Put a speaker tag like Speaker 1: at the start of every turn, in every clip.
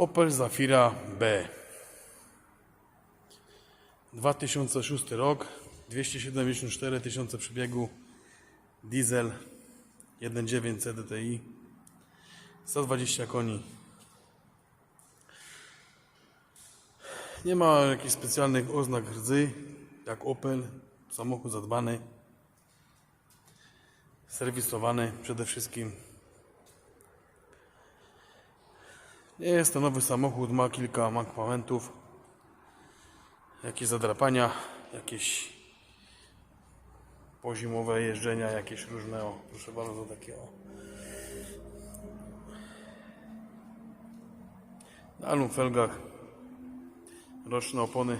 Speaker 1: Opel Zafira B. 2006 rok, 274 tysiące przebiegu, diesel 1.9 CDTI, 120 koni. Nie ma jakichś specjalnych oznak rdzy, jak Opel, samochód zadbany, serwisowany przede wszystkim. Nie jest to nowy samochód, ma kilka mankamentów, jakieś zadrapania, jakieś pozimowe jeżdżenia, jakieś różne, o, proszę bardzo, takie o. Na alumfelgach roczne opony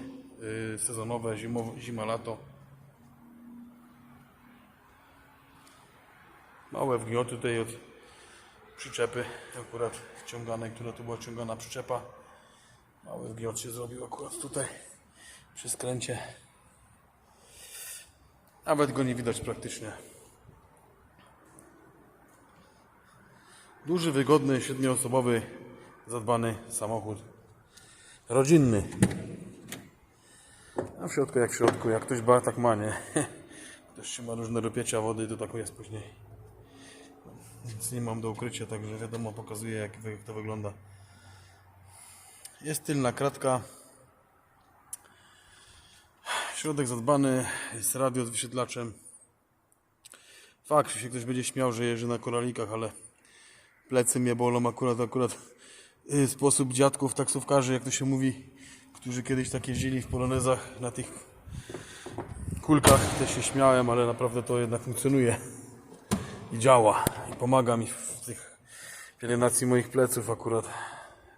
Speaker 1: y, sezonowe, zimowe, zima, lato. Małe wgnioty tutaj od przyczepy, akurat ciąganej, która tu była ciągana przyczepa. Mały wgniot się zrobił akurat tutaj przy skręcie. Nawet go nie widać praktycznie. Duży, wygodny, siedmioosobowy, zadbany samochód. Rodzinny. A w środku jak w środku, jak ktoś ba, tak ma, nie? Ktoś trzyma różne rupiecie wody, to tak jest później. Nic nie mam do ukrycia, także wiadomo, pokazuję jak, jak to wygląda. Jest tylna kratka. Środek zadbany, jest radio z wyświetlaczem. Fakt, się ktoś będzie śmiał, że jeżdżę na koralikach, ale plecy mnie bolą akurat, akurat y, sposób dziadków, taksówkarzy, jak to się mówi, którzy kiedyś tak jeździli w polonezach na tych kulkach, też się śmiałem, ale naprawdę to jednak funkcjonuje i działa pomaga mi w tych pielęgnacji moich pleców akurat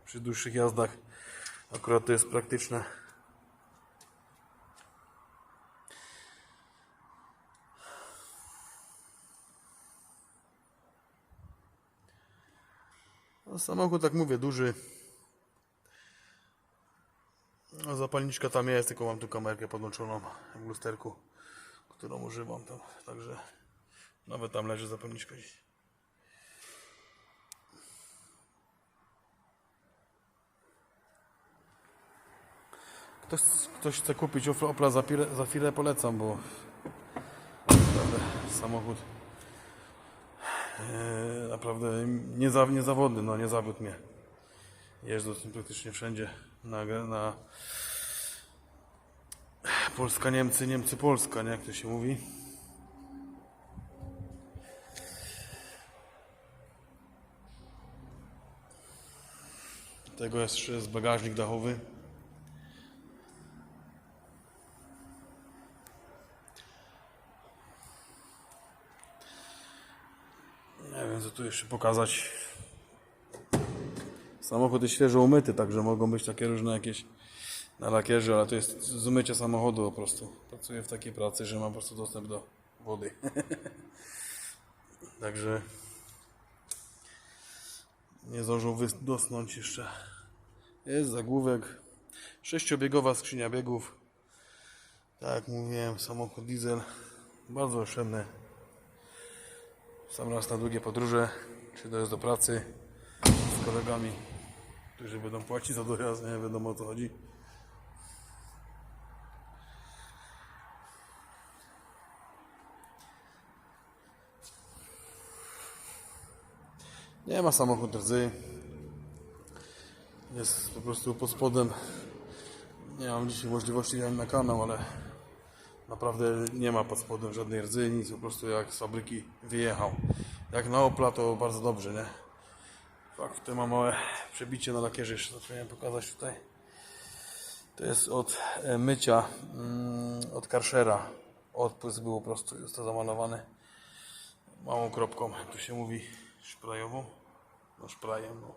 Speaker 1: przy dłuższych jazdach. Akurat to jest praktyczne. No, samochód tak mówię duży. A zapalniczka tam jest tylko mam tu kamerkę podłączoną w lusterku którą używam tam, także nawet tam leży zapalniczka gdzieś. Ktoś, ktoś chce kupić Opla- Opla Zafirę, Zafirę polecam, bo naprawdę samochód e, naprawdę nieza, niezawodny, no nie zawiódł mnie. Praktycznie wszędzie na, na Polska, Niemcy, Niemcy, Polska, nie jak to się mówi. Tego jeszcze jest bagażnik dachowy. Nie wiem co tu jeszcze pokazać. Samochód jest świeżo umyty, także mogą być takie różne jakieś na lakierze, ale to jest z umycia samochodu po prostu. Pracuję w takiej pracy, że mam po prostu dostęp do wody. także nie zdążył wydosnąć jeszcze. Jest zagłówek. Sześciobiegowa skrzynia biegów. Tak jak mówiłem, samochód diesel. Bardzo oszczędny. Sam raz na długie podróże, czy jest do pracy z kolegami, którzy będą płacić za dojazd, nie wiadomo o co chodzi. Nie ma samochód rdzy. Jest po prostu pod spodem. Nie mam dzisiaj możliwości jechać na kanał, ale naprawdę nie ma pod spodem żadnej rdzy, nic, po prostu jak z fabryki wyjechał. Jak na Opla to bardzo dobrze, nie? Fakt, tutaj mam małe przebicie na lakierze, jeszcze zapomniałem pokazać tutaj. To jest od e, mycia, mm, od karszera. Odpłysk był po prostu, jest to zamalowane małą kropką, to się mówi, szprajową. No szprajem, no.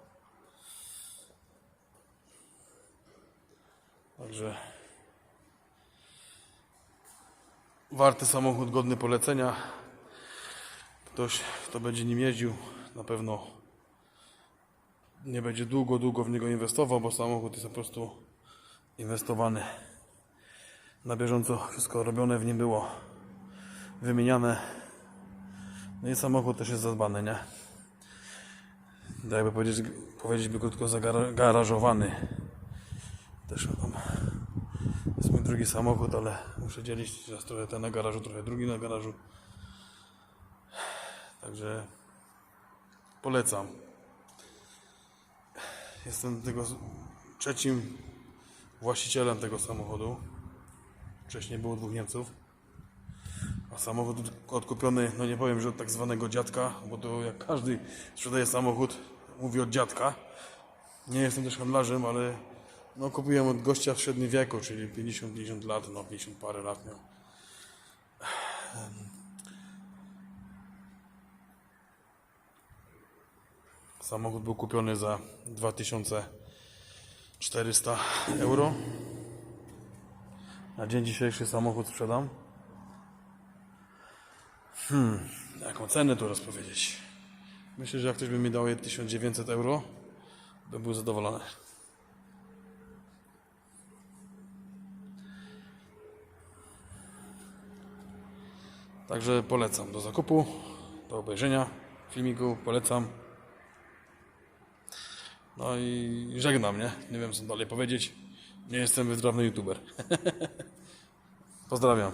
Speaker 1: Także warty samochód, godny polecenia. Ktoś, kto będzie nim jeździł, na pewno nie będzie długo, długo w niego inwestował, bo samochód jest po prostu inwestowany. Na bieżąco wszystko robione w nim było, wymieniane. No i samochód też jest zadbany, nie? tak jakby powiedzieć, powiedzieć by krótko zagarażowany. Też tam drugi samochód, ale muszę dzielić teraz trochę ten na garażu, trochę drugi na garażu. Także polecam. Jestem tego trzecim właścicielem tego samochodu. Wcześniej było dwóch Niemców. A samochód odkupiony, no nie powiem, że od tak zwanego dziadka, bo to jak każdy sprzedaje samochód, mówi od dziadka. Nie jestem też handlarzem, ale no kupiłem od gościa w średnim wieku, czyli 50-50 lat, no 50 parę lat miał. Samochód był kupiony za 2400 euro. Na dzień dzisiejszy samochód sprzedam. Hmm, jaką cenę tu rozpowiedzieć? Myślę, że jak ktoś by mi dał je 1900 euro, bym był zadowolony. Także polecam do zakupu, do obejrzenia filmiku, polecam. No i żegnam, nie? Nie wiem co dalej powiedzieć. Nie jestem wytrawny youtuber. Pozdrawiam.